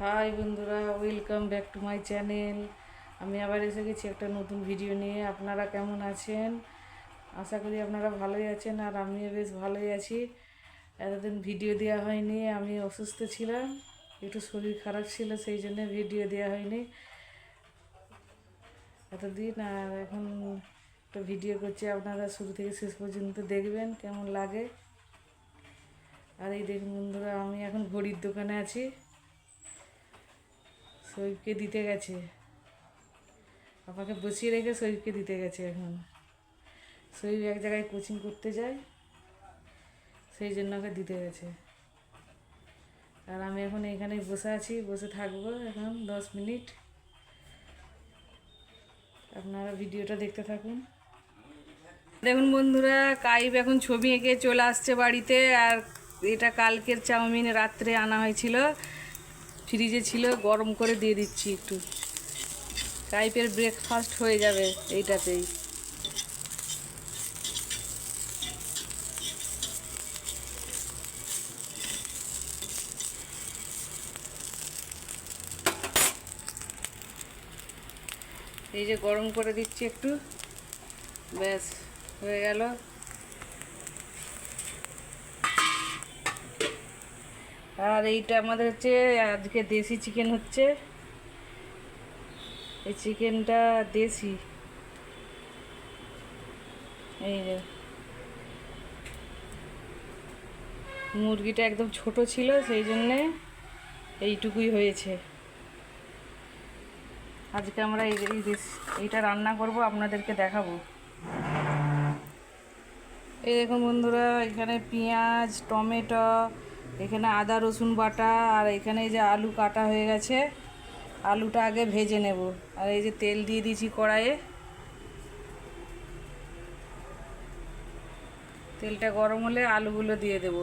High বন্ধুরা welcome back to my channel আমি আবার এসে গেছি একটা নতুন ভিডিও নিয়ে। আপনারা কেমন আছেন? আশা করি আপনারা ভালোই আছেন আর আমিও বেশ ভালোই আছি। এতদিন ভিডিও দেওয়া হয়নি, আমি অসুস্থ ছিলাম। একটু শরীর খারাপ ছিল, সেই জন্য ভিডিও দেওয়া হয়নি। এতদিন আর এখন একটা ভিডিও করছি, আপনারা শুরু থেকে শেষ পর্যন্ত দেখবেন কেমন লাগে। আর এই দেখুন বন্ধুরা, আমি এখন ঘড়ির দোকানে আছি। শরীরকে দিতে গেছে। আমাকে বসিয়ে রেখে শরীরকে দিতে গেছে এখন। শরীর এক জায়গায় কোচিং করতে যায়, সেই জন্য ওকে দিতে গেছে। আর আমি এখন এখানে বসে আছি, বসে থাকব এখন দশ মিনিট। আপনারা ভিডিওটা দেখতে থাকুন। দেখুন বন্ধুরা, কাইব এখন ছবি এঁকে চলে আসছে বাড়িতে, আর এটা কালকের চাউমিন রাত্রে আনা হয়েছিল। ফ্রিজে ছিল, গরম করে দিয়ে দিচ্ছি একটু। টাইপের ব্রেকফাস্ট হয়ে যাবে এইটাতেই। এই যে গরম করে দিচ্ছি একটু। ব্যাস, হয়ে গেল। আর এইটা আমাদের হচ্ছে, আজকে দেশি চিকেন হচ্ছে। এই চিকেনটা দেশি। এই যে। মুরগিটা একদম ছোট ছিল, সেই জন্যে এইটুকুই হয়েছে। আজকে আমরা এই এইটা রান্না করব, আপনাদেরকে দেখাবো। এই দেখুন বন্ধুরা, এখানে পেঁয়াজ, টমেটো এখানে আদা, রসুন বাটা আর এখানে যে আলু কাটা হয়ে গেছে। আলুটা আগে ভেজে নেব। আর এই যে তেল দিয়ে দিয়েছি কড়াইয়ে। তেলটা গরম হলে আলুগুলো দিয়ে দেব।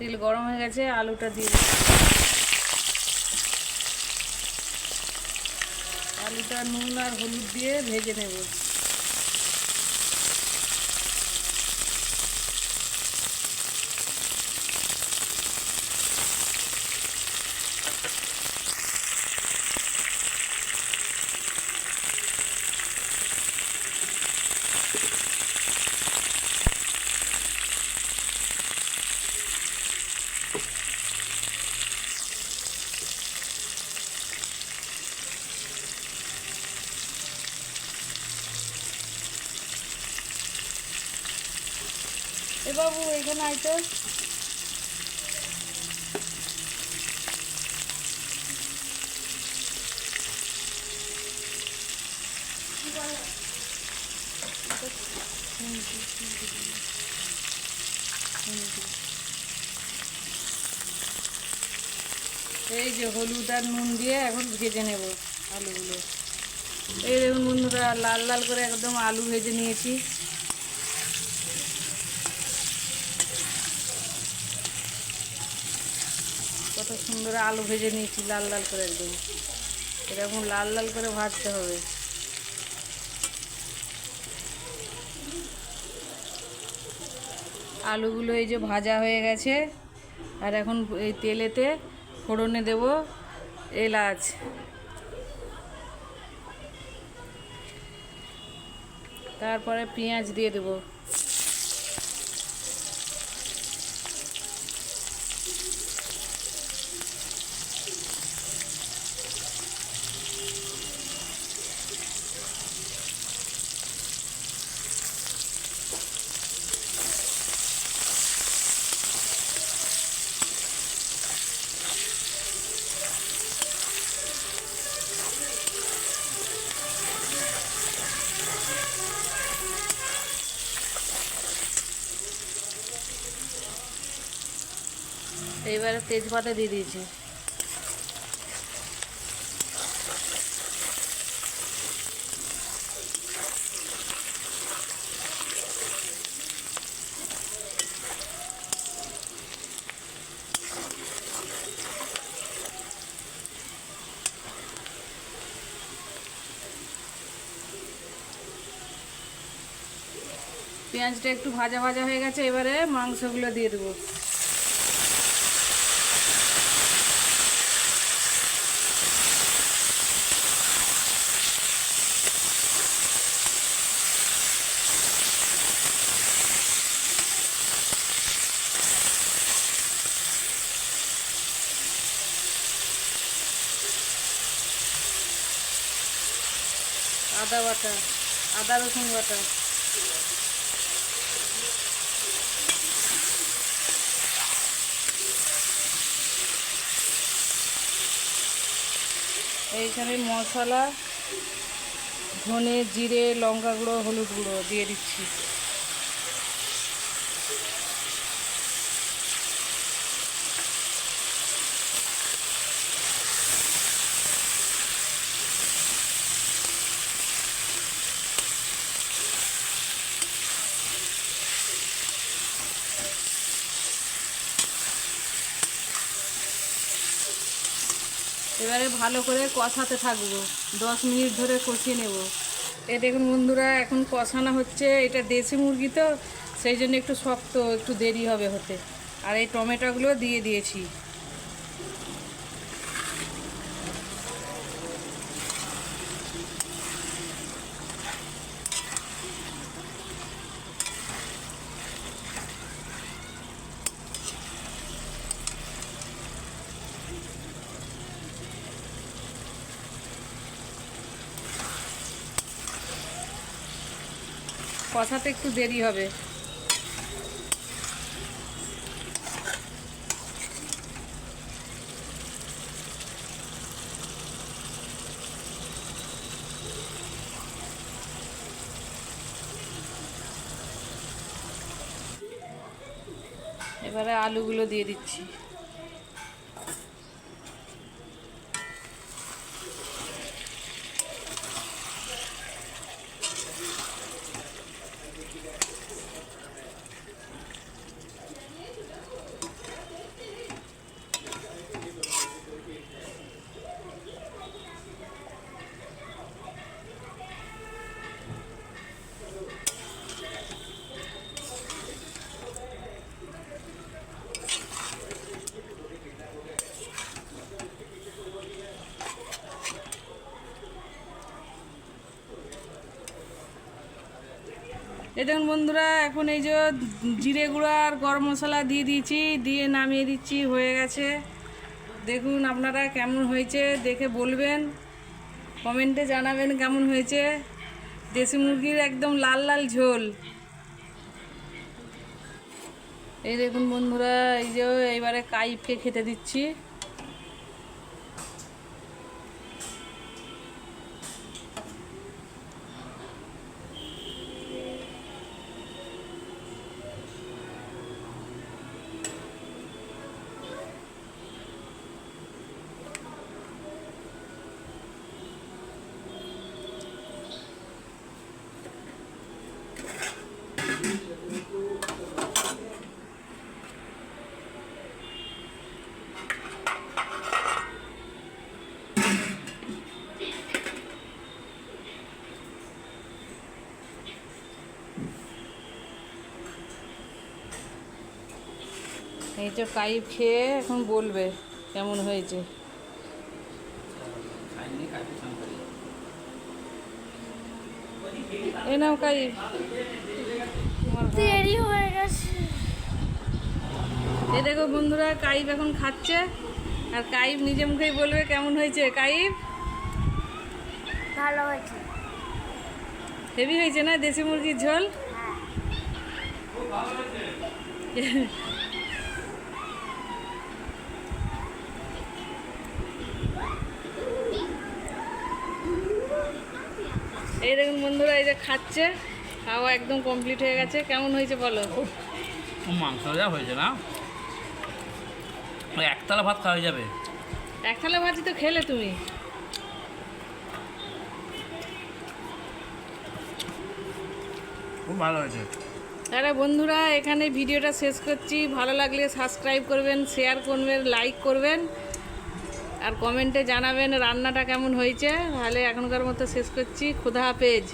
তেল গরম হয়ে গেছে আলুটা দিয়ে। আলুটা নুন আর হলুদ দিয়ে ভেজে নেব এ বাবু, এখানে আইতো এই যে হলুদ আর নুন দিয়ে এখন ভেজে নেব আলুগুলো। এই দেখুন বন্ধুরা, লাল লাল করে একদম আলু ভেজে নিয়েছি। সুন্দর আলু ভেজে নিয়েছি, লাল লাল করে একদম। এরকম লাল লাল করে ভাজতে হবে। আলুগুলো এই যে ভাজা হয়ে গেছে, আর এখন এই তেলেতে ফোড়নে দেব এলাচ। তারপরে পেঁয়াজ দিয়ে দেবো। এবার তেজপাতা দিয়ে দিয়েছি। পেঁয়াজটা একটু ভাজা ভাজা হয়ে গেছে এবারে মাংসগুলো দিয়ে দেবো। আদা বাটা, আদা রসুন বাটা। এইখানে মশলা, ধনে, জিরে, লঙ্কা গুঁড়ো, হলুদ গুঁড়ো দিয়ে দিচ্ছি। এবারে ভালো করে কষাতে থাকব। দশ মিনিট ধরে কষিয়ে নেব। এ দেখুন বন্ধুরা, এখন কষানো হচ্ছে। এটা দেশি মুরগি তো, সেই জন্য একটু শক্ত, একটু দেরি হবে হতে। আর এই টমেটোগুলো দিয়ে দিয়েছি। কষাতে একটু দেরি হবে। এবারে আলুগুলো দিয়ে দিচ্ছি। এই দেখুন বন্ধুরা, এখন এই যে জিরে গুঁড়ো আর গরম মশলা দিয়ে দিয়েছি, দিয়ে নামিয়ে দিচ্ছি, হয়ে গেছে। দেখুন আপনারা কেমন হয়েছে, দেখে বলবেন। কমেন্টে জানাবেন কেমন হয়েছে। দেশি মুরগির একদম লাল লাল ঝোল। এই দেখুন বন্ধুরা, এই যে এইবারে কাইফকে খেতে দিচ্ছি। এই তো কাইফ খেয়ে এখন বলবে কেমন হয়েছে। এ নাও তোমার দেরি হয়ে গেছে। এই দেখো বন্ধুরা কাইফ এখন খাচ্ছে আর কাইফ নিজে মুখেই বলবে কেমন হয়েছে। কাইফ ভালো হয়েছে। হেভি হয়েছে না দেশি মুরগির ঝোল? এই দেখুন বন্ধুরা এই যে খাচ্ছে খাওয়া একদম কমপ্লিট হয়ে গেছে। কেমন হয়েছে বলো? মাংস যা হয়েছে না? একতলা ভাত খাওয়া যাবে। একতলা ভাজি তো খেলে তুমি। খুব ভালো হয়েছে। তারা বন্ধুরা এখানে ভিডিওটা শেষ করছি। ভালো লাগলে সাবস্ক্রাইব করবেন শেয়ার করবেন লাইক করবেন। আর কমেন্টে জানাবেন রান্নাটা কেমন হয়েছে। তাহলে এখনকার মতো শেষ করছি। ক্ষুধা হাফেজ।